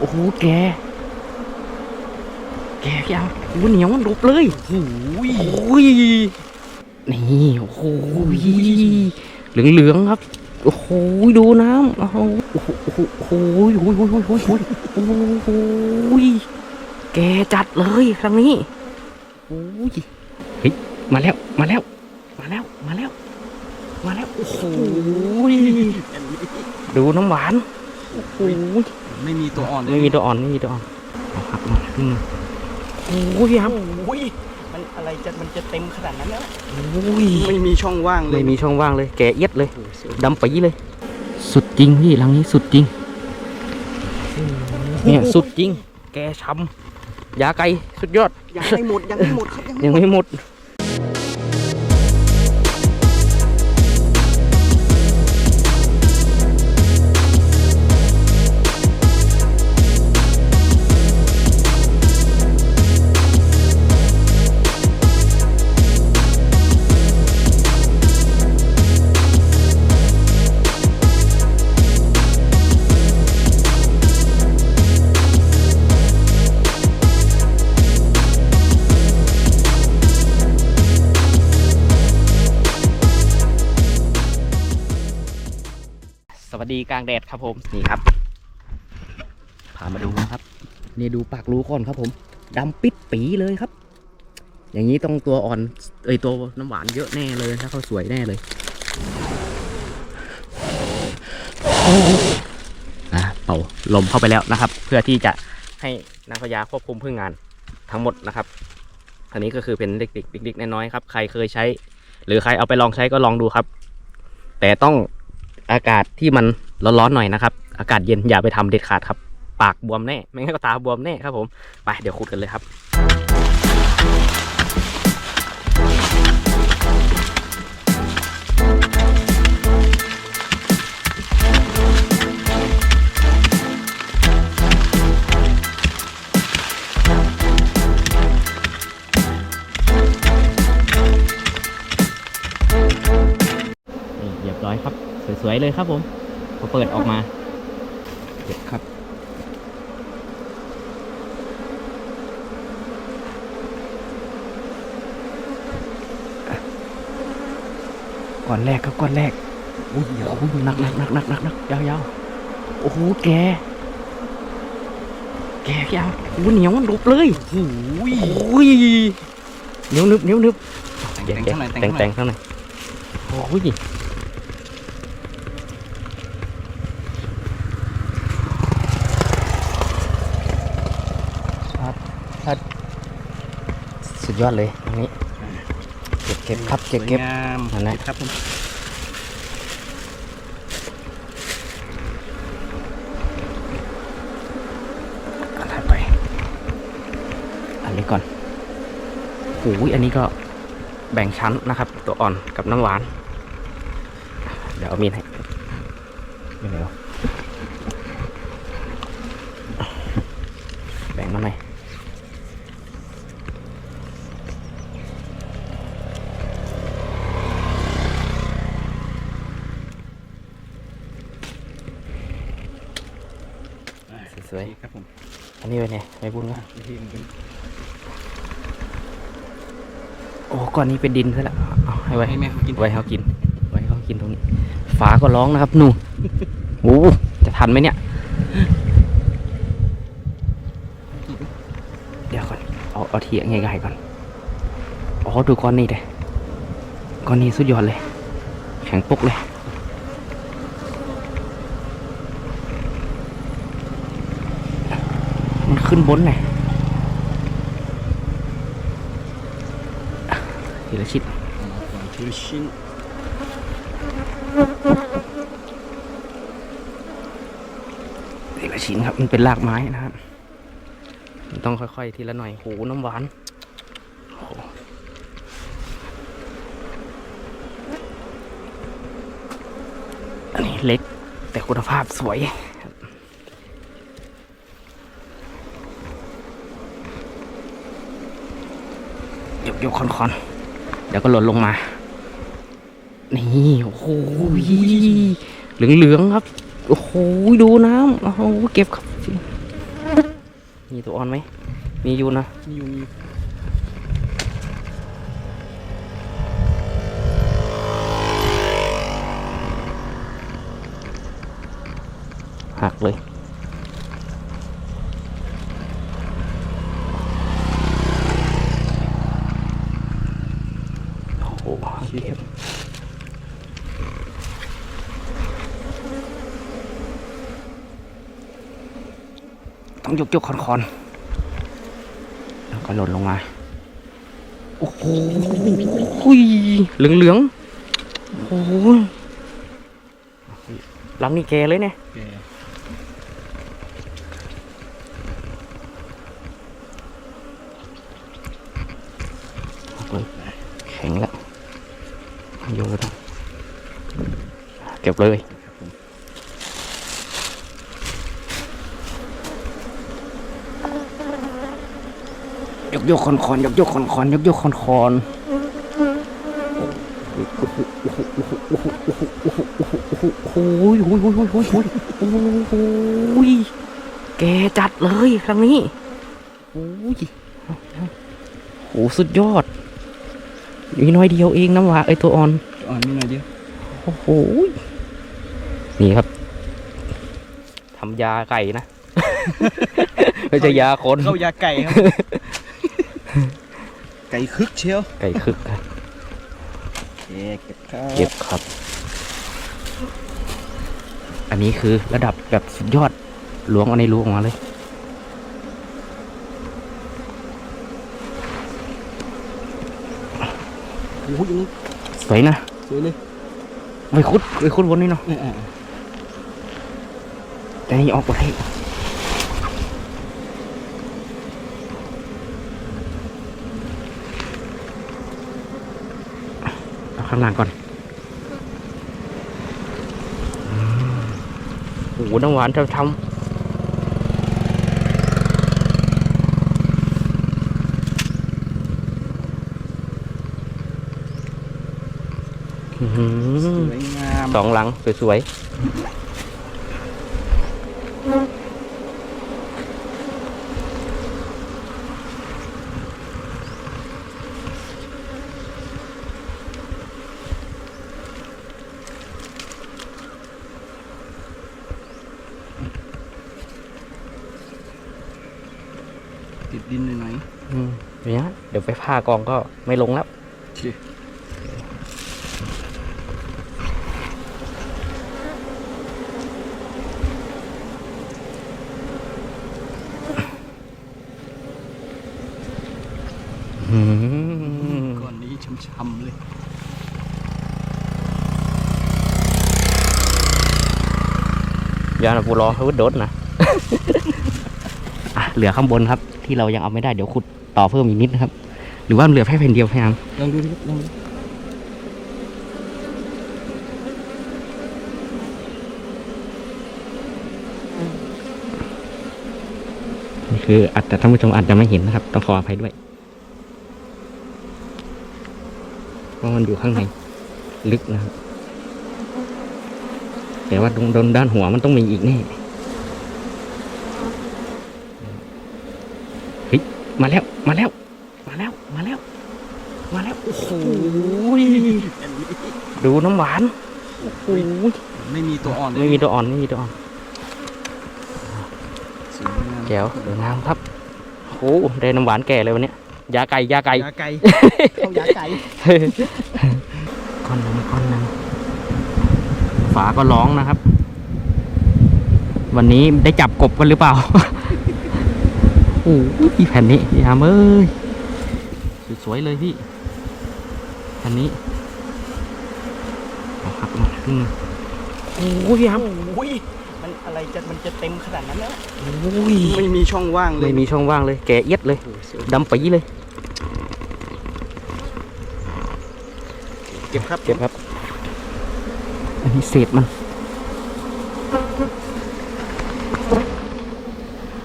โอ้โหแก แกยังโอ้โหเหนียวดุบเลยโอ้ยโอ้ยนี่โอ้โหเหลืองเหลืองๆครับ โอ้โหดูน้ำโอ้โหโอ้โหโอ้โหโอ้โหโอ้โหโอ้โหโอ้โหโอ้โหแกจัดเลยครั้งนี้โอ้ยเฮ้ยมาแล้วมาแล้ว มาแล้วมาแล้ว มาแล้วโอ้โหดูน้ำหวาน โอ้โหไม่มีตัวอ่อนไม่มีตัวอ่อนไม่มีตัวอ่อนเอาครับมาขึ้นมาโอ้ยครับโอ้ยมันอะไรจะมันจะเต็มขนาดนั้นแล้วโอ้ยไม่มีช่องว่างเลยไม่มีช่องว่างเลย แกะเอียดเลยโอ้โหสวยดำปีเลย สุดจริงพี่หลังนี้สุดจริงเนี่ยสุดจริง แกช้ำยาไก่สุดยอดยังไม่หมดยังไม่หมดครับยังไม่หมด วัสดีกลางแดดครับผมนี่ครับพามาดูนะครับนี่ดูปากรูก่อนครับผมดำปิดปีเลยครับ อย่างนี้ต้องตัวอ่อนเอ้ยตัวน้ำหวานเยอะแน่เลยถ้าเขาสวยแน่เลยอะเป่าลมเข้าไปแล้วนะครับ เพื่อที่จะให้นางพญาควบคุมพึ่งงานทั้งหมดนะครับอันนี้ก็คือเป็นเด็กๆเด็กๆน้อยๆครับ ใครเคยใช้ หรือใครเอาไปลองใช้ก็ลองดูครับ แต่ต้อง อากาศที่มันร้อนๆหน่อยนะครับ อากาศเย็นอย่าไปทำเด็ดขาดครับ ปากบวมแน่ ไม่งั้นก็ตาบวมแน่ครับผม ไปเดี๋ยวขุดกันเลยครับ เลยครับผมพอเปิดออกมาเก็บครับ ก่อนแรกครับก่อนแรกอุ้ยโอ้โหหนักหนักหนักหนักหนักหนักยาวยาวโอ้โหแก แกยาวโอ้โหเหนียวดุบเลยโอ้ยโอ้ยเหนียวนึบเหนียวนึบแต่งแต่งข้างในแต่แต่งงแต่แต่งงข้างในโอ้ยครับ ครับสุดยอดเลยตรงนี้ เก็บเก็บครับเก็บเก็บงามนั่นแหละครับผมอะไรไป อันนี้ก่อนโอ้ยอันนี้ก็แบ่งชั้นนะครับ ตัวอ่อนกับน้ำหวาน เดี๋ยวเอามีดให้ไม่เหนียวแบ่งมาหน่อย สวย ครับผมๆอันนี้ไว้เนี่ยไม่บุญนะวิธีมันเป็นโอ้ก้อนนี้เป็นดินซะแล้วเอาให้ไว้ให้แม่เขากินไว้ให้เขากิน ไว้ให้เขากินตรงนี้ฟ้าก็ร้องนะครับหนูโอ้จะทันไหมเนี่ย เดี๋ยวก่อนเอาเอาเทียง่ายๆก่อนอ๋อดูก้อนนี้เลยก้อนนี้สุดยอดเลย แข็งปุกเลย มันขึ้นบนไงทีละชิ้นเอามาก่อนทีละชิ้นทีละชิ้นครับ มันเป็นรากไม้นะครับ มันต้องค่อยๆ ทีละหน่อยโหน้ำหวานโอ้โหอันนี้เล็กแต่คุณภาพสวย ครับยกยกคอนคอนเดี๋ยวก็หล่นลงมา นี่โอ้โหเหลืองๆครับ โอ้โหดูน้ำโอ้โหเก็บครับ มีตัวอ่อนไหม มีอยู่นะมีอยู่มีหักเลย โอ้โหเก็บต้อง ยกยกคอนคอนๆแล้วก็หล่นลงมา โอ้โหเหลืองเหลืองโอ้โหลังนี่แกเลยเนี่ยแข็งแล้วโยนเก็บเลย ยกยกคอนคอนยกยกคอนคอนยกยกคอนคอนโอ้โหโอ้โหโอ้โหโอ้โหโอ้โหโอ้โหโอ้ยแกจัดเลยครั้งนี้โอ้ยโอ้สุดยอดมีน้อยเดียวเองน้ำหวาไอตัวอ่อนอ่อนนิดหน่อยเดียวโอ้โหนี่ครับทำยาไก่นะไม่ใช่ยาคนเข้ายาไก่ครับ ไก่คึกเชียวไก่คึกครับแกเก็บครับเก็บครับ อันนี้คือระดับแบบสุดยอดล้วงเอาในรูออกมาเลยโอ้โหอย่างนี้สวยนะสวยเลยไปคุดไปคุดบนนี่เนาะเออเออแต่นี่ออกไปได้เอา ข้างล่างก่อนอืมโอ้โหน้ำหวานทำๆอื้อหืสอวยงามสองหลัง สวย ๆ ติดดินหน่อย อืมเดี๋ยว นะเดี๋ยวไปผ้ากองก็ไม่ลงแล้วๆโอเคอืมก้อนนี้ช้ำๆเลยยานะปูรอเขาโดดนะอะเหลือข้างบนครับ ที่เรายังเอาไม่ได้เดี๋ยวขุดต่อเพิ่มอีกนิดนะครับห รือว่าเหลือแค่แผ่นเดียวพยายามลองดูดิลองดูนี่คืออาจจะท่านผู้ชมอาจจะไม่เห็นนะครับ ต้องขออภัยด้วยเพราะมันอยู่ข้างในลึกนะครับ แต่ว่าตรงโดนด้านหัวมันต้องมีอีกแน่เฮ้ยมาแล้วมาแล้ว แล้วมาแล้ว มาแล้ว โอ้โหดูน้ำหวานโอ้โหไม่มีตัวอ่อนเลยไม่มีตัวอ่อนไม่มีตัวอ่อนสวยงามแจ๋วสวยงามครับโอ้โหได้น้ำหวานแก่เลยวันเนี้ยยาไก่ยาไก่ยาไก่เข้ายาไก่ก้อนหนึงก้อนหนึงฝาก็ร้องนะครับ วันนี้ได้จับกบกันหรือเปล่าโอ้ยแผ่นนี้ยามเอ้ยส วยๆเลยพี่แผ่นนี้เอาหักมาครึ่งหนึ่งโอ้ยยามโอ้ยมันอะไรจะมันจะเต็มขนาดนั้นแล้วโอ้ยไม่มีช่องว่างเลยไม่มีช่องว่างเลย แกะเอียดเลยโอ้โหสวยดำปีเลย เก็บครับเก็บครับ อันนี้เศษมัน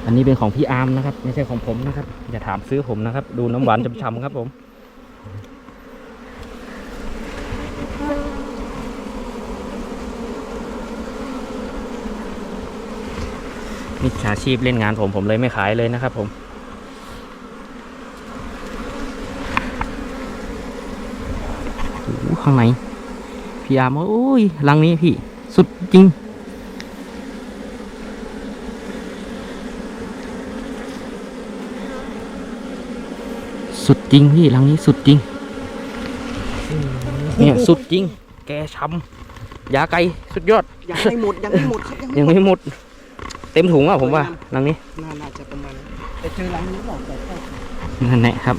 อันนี้เป็นของพี่อาร์มนะครับ ไม่ใช่ของผมนะครับ อย่าถามซื้อผมนะครับ ดูน้ำหวานช้ำๆครับผมนมิจฉาชีพเล่นงานผมผมเลยไม่ขายเลยนะครับผมข้างในพี่อาร์มโอ้ยรังนี้พี่ สุดจริง สุดจริงพี่รังนี้สุดจริง เนี่ยสุดจริง แกช้ำยาไก่สุดยอด ยังไม่หมดยังไม่หมดครับยังยังไม่หมดไม่หมด เต็มถุงอะผมว่ารังนี้น่าน่าจะประมาณนั้นแต่เจอรังนี้หรอกแต่แค่นั่นแหละครับ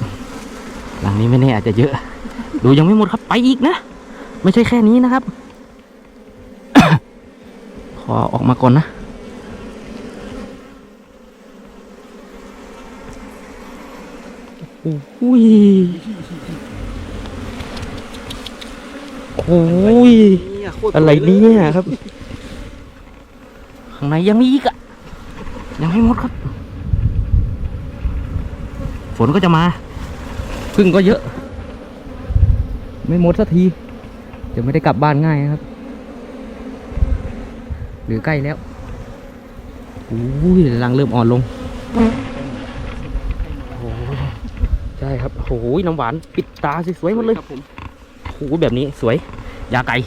หลังนี้ไม่แน่อาจจะเยอะ ดูยังไม่หมดครับไปอีกนะ ไม่ใช่แค่นี้นะครับ ขอออกมาก่อนนะ อ้ยโอ้ยเนี่ยโคตรอะไรสวลเนี่ยครับ ข้างในยังมีอีกอะยังไม่หมดครับ ฝนก็จะมาพึ่งก็เยอะ ไม่หมดสักทีจะไม่ได้กลับบ้านง่ายนะครับ หรือใกล้แล้วอุ้ยรังเริ่มอ่อนลงโอ้ยใช่ ครับโอ้ยน้ำหวานปิดตาสวยๆหมดเลยครับผมโอ้โหแบบนี้สวย ยาไก่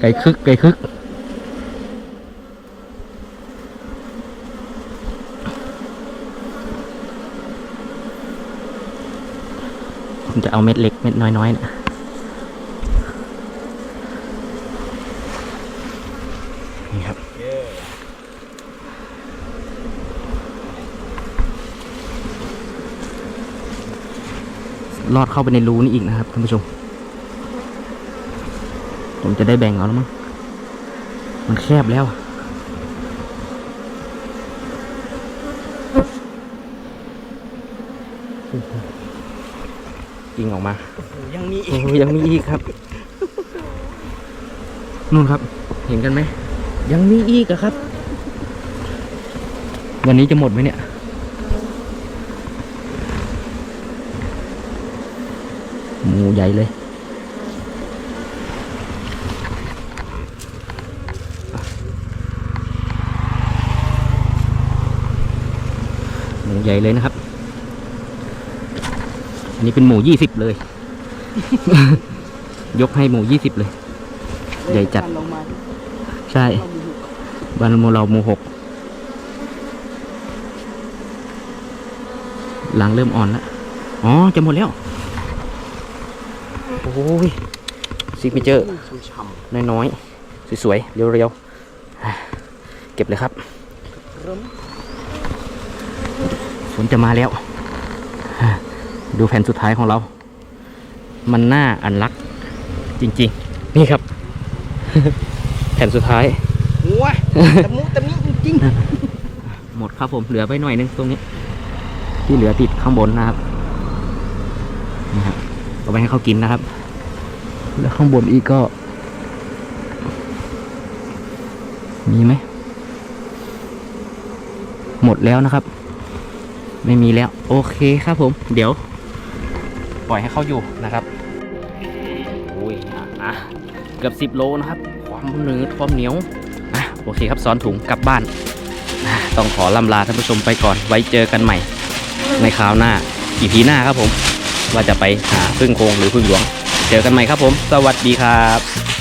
ไก่คึก ไก่คึก ผมจะเอาเม็ดเล็กเม็ดน้อยๆนะนี่ครับ ลอดเข้าไปในรูนี่อีกนะครับท่านผู้ชม ผมจะได้แบ่งเอาแล้วมั้งมันแคบแล้วอะโอ้โหยิงออกมาโอ้โหยังมีโอ้อีกโหยังมีอีกครับ นู่นครับ เห็นกันไหม ยังมีอีกอะครับ วันนี้จะหมดไหมเนี่ย หมูใหญ่เลย หมูใหญ่เลยนะครับ อันนี้เป็นหมูยี่สิบเลย ยกให้หมูยี่สิบเลย ใหญ่จัด ใช่บ้านโมเราหมูหกหลังเริ่มอ่อนแล้ว อ๋อ จะหมดแล้ว อ้ยซิกเนเจอร์ช่ำน้อยๆ สวยๆ เรียวๆ เก็บเลยครับๆเริ่มฝนจะมาแล้ว ดูแผ่นสุดท้ายของเรา มันน่าอันรัก จริงๆ นี่ครับ แผ่นสุดท้ายหัวตะมุตะมิจริงหมดครับผมเหลือไปหน่อยนึงตรงนี้ ที่เหลือติดข้างบนนะครับนี่ครับเอาไปให้เขากินนะครับ แล้วข้างบนอีกก็ มีไหม หมดแล้วนะครับ ไม่มีแล้ว โอเคครับผม เดี๋ยว ปล่อยให้เขาอยู่นะครับโอ้ยอะอะเกือบสิบโลนะครับ ความเนื้อความเหนียวอะโอเคครับซ้อนถุงกลับบ้าน ต้องขอลำลาท่านผู้ชมไปก่อน ไว้เจอกันใหม่ ในคราวหน้าอีพีหน้าครับผม ว่าจะไปหาพึ่งโคงหรือพึ่งหลวง เจอกันใหม่ครับผม สวัสดีครับ